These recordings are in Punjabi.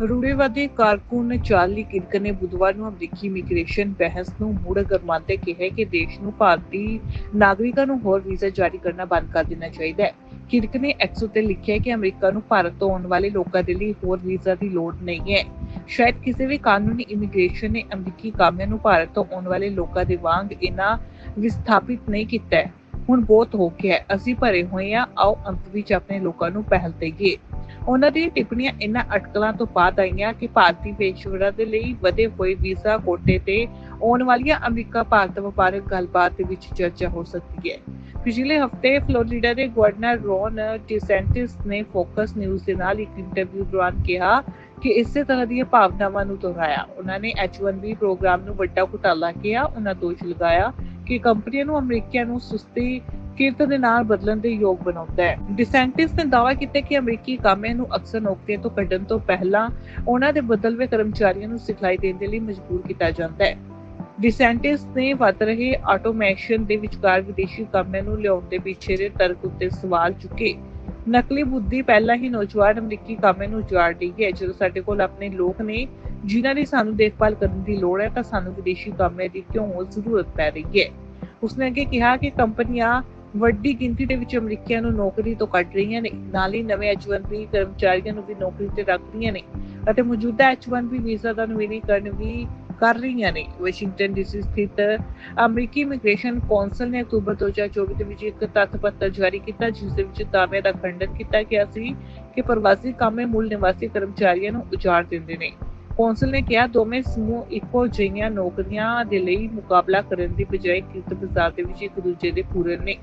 ਰੂੜੀਵਾਦੀ ਕਾਰਕੁਨ ਚਾਰਲੀ ਕਿਰਕ ਨੇ ਬੁੱਧਵਾਰ ਨੂੰ ਅਮਰੀਕੀ ਇਮੀਗ੍ਰੇਸ਼ਨ ਬਹਿਸ ਨੂੰ ਮੁੜ ਗਰਮਾਉਂਦੇ ਭਾਰਤੀ ਨਾਗਰਿਕਾਂ ਨੂੰ ਹੋਰ ਵੀਜ਼ਾ ਜਾਰੀ ਕਰਨਾ ਬੰਦ ਕਰ ਦੇਣਾ ਚਾਹੀਦਾ ਹੈ। ਕਿਰਕ ਨੇ ਐਕਸ ਉੱਤੇ ਲਿਖਿਆ ਕਿ ਅਮਰੀਕਾ ਨੂੰ ਭਾਰਤ ਤੋਂ ਆਉਣ ਵਾਲੇ ਲੋਕਾਂ ਦੇ ਲਈ ਹੋਰ ਵੀਜ਼ਾ ਦੀ ਲੋੜ ਨਹੀਂ ਹੈ। ਸ਼ਾਇਦ ਕਿਸੇ ਵੀ ਕਾਨੂੰਨੀ ਇਮੀਗ੍ਰੇਸ਼ਨ ਨੇ ਅਮਰੀਕੀ ਕਾਮਿਆਂ ਨੂੰ ਭਾਰਤ ਤੋਂ ਆਉਣ ਵਾਲੇ ਲੋਕਾਂ ਦੇ ਵਾਂਗ ਇਨਾ ਵਿਸਥਾਪਿਤ ਨਹੀਂ ਕੀਤਾ ਹੈ। ਹੁਣ ਬਹੁਤ ਹੋ ਗਿਆ ਅਸੀਂ ਭਰੇ ਹੋਏ ਹਾਂ। ਆਓ ਅੰਤ ਵਿੱਚ ਆਪਣੇ ਲੋਕਾਂ ਨੂੰ ਪਹਿਲ ਦੇਈਏ। ਉਹਨਾਂ ਦੀ ਟਿੱਪਣੀਆਂ ਇਨ੍ਹਾਂ ਅਟਕਲਾਂ ਤੋਂ ਬਾਅਦ ਆਈਆਂ ਕਿ ਭਾਰਤੀ ਪੇਸ਼ੇਵਰਾਂ ਦੇ ਲਈ ਵਧੇ ਹੋਏ ਵੀਜ਼ਾ ਕੋਟੇ ਤੇ ਆਉਣ ਵਾਲੀਆਂ ਅਮਰੀਕਾ, ਭਾਰਤ ਵਪਾਰਕ ਗੱਲਬਾਤ ਦੇ ਵਿੱਚ ਚਰਚਾ ਹੋ ਸਕਦੀ ਹੈ। ਪਿਛਲੇ ਹਫ਼ਤੇ ਫਲੋਰੀਡਾ ਦੇ ਗਵਰਨਰ ਰੌਨ ਡਿਸੈਂਟਿਸ ਨੇ ਫੋਕਸ ਨਿਊਜ਼ ਦੇ ਨਾਲ ਇੱਕ ਇੰਟਰਵਿਊ ਦੌਰਾਨ ਕਿਹਾ ਕਿ ਇਸੇ ਤਰ੍ਹਾਂ ਦੀਆਂ ਭਾਵਨਾਵਾਂ ਨੂੰ ਦੁਹਰਾਇਆ। ਉਹਨਾਂ ਨੇ H1B ਪ੍ਰੋਗਰਾਮ ਨੂੰ ਵੱਡਾ ਘੁਟਾਲਾ ਕਿਹਾ। ਉਹਨਾਂ ਦੋਸ਼ ਲਗਾਇਆ ਕਿ ਕੰਪਨੀਆਂ ਨੂੰ ਅਮਰੀਕੀਆਂ ਨੂੰ ਸੁਸਤੀ ਕਿਰਤ ਦੇ ਨਾਲ ਬਦਲਣ ਦੇ ਯੋਗ ਬਣਾਉਂਦਾ ਹੈ। ਡਿਸੈਂਟਿਸ ਨੇ ਦਾਅਵਾ ਕੀਤਾ ਕਿ ਅਮਰੀਕੀ ਕਾਮਿਆਂ ਨੂੰ ਅਕਸਰ ਨੌਕਰੀਆਂ ਤੋਂ ਕੱਢਣ ਤੋਂ ਪਹਿਲਾਂ ਉਹਨਾਂ ਦੇ ਬਦਲਵੇਂ ਕਰਮਚਾਰੀਆਂ ਨੂੰ ਸਿਖਲਾਈ ਦੇਣ ਦੇ ਲਈ ਮਜਬੂਰ ਕੀਤਾ ਜਾਂਦਾ ਹੈ। ਡਿਸੈਂਟਿਸ ਨੇ ਵੱਧ ਰਹੇ ਆਟੋਮੇਸ਼ਨ ਦੇ ਵਿਚਕਾਰ ਵਿਦੇਸ਼ੀ ਕਾਮਿਆਂ ਨੂੰ ਲਿਆਉਣ ਦੇ ਪਿੱਛੇ ਦੇ ਤਰਕ ਉੱਤੇ ਸਵਾਲ ਚੁੱਕੇ। ਨਕਲੀ ਬੁੱਧੀ ਪਹਿਲਾਂ ਹੀ ਨੌਜਵਾਨ ਅਮਰੀਕੀ ਕਾਮਿਆਂ ਨੂੰ ਉਜਾੜ ਰਹੀ ਹੈ। ਜਦੋਂ ਸਾਡੇ ਕੋਲ ਆਪਣੇ ਲੋਕ ਨੇ ਜਿਨ੍ਹਾਂ ਦੀ ਸਾਨੂੰ ਦੇਖਭਾਲ ਕਰਨ ਦੀ ਲੋੜ ਹੈ ਤਾਂ ਸਾਨੂੰ ਵਿਦੇਸ਼ੀ ਕਾਮਿਆਂ ਦੀ ਕਿਉਂ ਜ਼ਰੂਰਤ ਪੈ ਰਹੀ ਹੈ। ਉਸਨੇ ਅੱਗੇ ਕਿਹਾ ਕਿ ਕੰਪਨੀਆਂ ਵੱਡੀ ਗਿਣਤੀ ਦੇ ਵਿੱਚ ਅਮਰੀਕੀਆਂ ਨੂੰ ਨੌਕਰੀ ਤੋਂ ਕੱਢ ਰਹੀਆਂ ਨੇ। ਨਾਲ ਹੀ ਨਵੇਂ H1B ਕਰਮਚਾਰੀਆਂ ਨੂੰ ਵੀ ਨੌਕਰੀ ਤੇ ਰੱਖ ਰਹੀਆਂ ਨੇ ਅਤੇ ਮੌਜੂਦਾ H1B ਵੀਜ਼ਾ ਦਾ ਨਵੀਨੀਕਰਨ ਵੀ ਕਰ ਰਹੀਆਂ ਨੇ। ਵਾਸ਼ਿੰਗਟਨ ਡੀਸੀ ਸਥਿਤ ਅਮਰੀਕੀ ਇਮੀਗ੍ਰੇਸ਼ਨ ਕੌਂਸਲ ਨੇ ਅਕਤੂਬਰ 2024 ਦੇ ਵਿੱਚ ਇੱਕ ਤੱਥ ਪੱਤਰ ਜਾਰੀ ਕੀਤਾ, ਜਿਸ ਦੇ ਵਿੱਚ ਦਾਅਵੇ ਦਾ ਖੰਡਨ ਕੀਤਾ ਗਿਆ ਸੀ ਕਿ ਪ੍ਰਵਾਸੀ ਕਾਮੇ ਮੂਲ ਨਿਵਾਸੀ ਕਰਮਚਾਰੀਆਂ ਨੂੰ ਉਜਾੜ ਦਿੰਦੇ ਨੇ। ਕੌਂਸਲ ਨੇ ਕਿਹਾ, ਦੋਵੇਂ ਸਮੂਹ ਇੱਕੋ ਜਿਹੀਆਂ ਨੌਕਰੀਆਂ ਦੇ ਲਈ ਮੁਕਾਬਲਾ ਕਰਨ ਦੀ ਬਜਾਏ ਕਿਰਤ ਬਾਜ਼ਾਰ ਦੇ ਵਿੱਚ ਇੱਕ ਦੂਜੇ ਦੇ ਪੂਰਨ ਨੇ।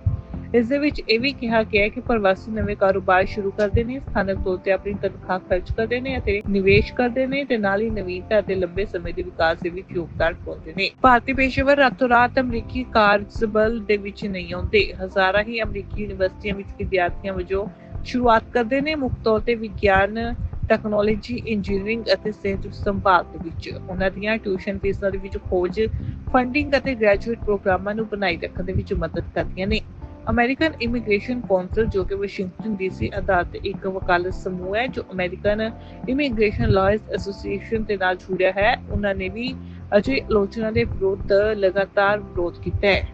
ਇਸ ਦੇ ਵਿੱਚ ਇਹ ਵੀ ਕਿਹਾ ਗਿਆ ਹੈ ਕਿ ਪ੍ਰਵਾਸੀ ਨਵੇਂ ਕਾਰੋਬਾਰ ਸ਼ੁਰੂ ਕਰਦੇ ਨੇ, ਸਥਾਨਕ ਤੌਰ ਤੇ ਆਪਣੀ ਤਨਖਾਹ ਖਰਚ ਕਰਦੇ ਨੇ ਅਤੇ ਨਿਵੇਸ਼ ਕਰਦੇ ਨੇ ਤੇ ਨਾਲ ਹੀ ਨਵੀਨਤਾ ਅਤੇ ਲੰਬੇ ਸਮੇਂ ਦੇ ਵਿਕਾਸ ਦੇ ਵਿੱਚ ਯੋਗਦਾਨ ਪਾਉਂਦੇ ਨੇ। ਭਾਰਤੀ ਪੇਸ਼ੇਵਰ ਰਾਤੋਂ ਰਾਤ ਅਮਰੀਕੀ ਕਾਰਜਬਲ ਦੇ ਵਿੱਚ ਨਹੀਂ ਆਉਂਦੇ। ਹਜ਼ਾਰਾਂ ਹੀ ਅਮਰੀਕੀ ਯੂਨੀਵਰਸਿਟੀਆਂ ਵਿੱਚ ਵਿਦਿਆਰਥੀਆਂ ਵਜੋਂ ਸ਼ੁਰੂਆਤ ਕਰਦੇ ਨੇ, ਮੁੱਖ ਤੌਰ ਤੇ ਵਿਗਿਆਨ, ਟੈਕਨੋਲੋਜੀ, ਇੰਜੀਨੀਅਰਿੰਗ ਅਤੇ ਸਿਹਤ ਸੰਭਾਲ ਦੇ ਵਿੱਚ। ਉਹਨਾਂ ਦੀਆਂ ਟਿਊਸ਼ਨ ਫੀਸਾਂ ਦੇ ਵਿੱਚ ਖੋਜ, ਫੰਡਿੰਗ ਅਤੇ ਗ੍ਰੈਜੂਏਟ ਪ੍ਰੋਗਰਾਮਾਂ ਨੂੰ ਬਣਾਈ ਰੱਖਣ ਦੇ ਵਿੱਚ ਮਦਦ ਕਰਦੀਆਂ ਨੇ। ਅਮਰੀਕਨ ਇਮੀਗ੍ਰੇਸ਼ਨ ਕੌਂਸਲ, ਜੋ ਕਿ ਵਾਸ਼ਿੰਗਟਨ ਡੀਸੀ ਆਧਾਰਿਤ ਇੱਕ ਵਕਾਲਤ ਸਮੂਹ ਹੈ, ਜੋ ਅਮਰੀਕਨ ਇਮੀਗ੍ਰੇਸ਼ਨ ਲਾਇਰਸ ਐਸੋਸੀਏਸ਼ਨ ਦੇ ਨਾਲ ਜੁੜਿਆ ਹੈ, ਉਹਨਾਂ ਨੇ ਵੀ ਅਜੇ ਆਲੋਚਨਾ ਦੇ ਵਿਰੁੱਧ ਲਗਾਤਾਰ ਵਿਰੋਧ ਕੀਤਾ ਹੈ।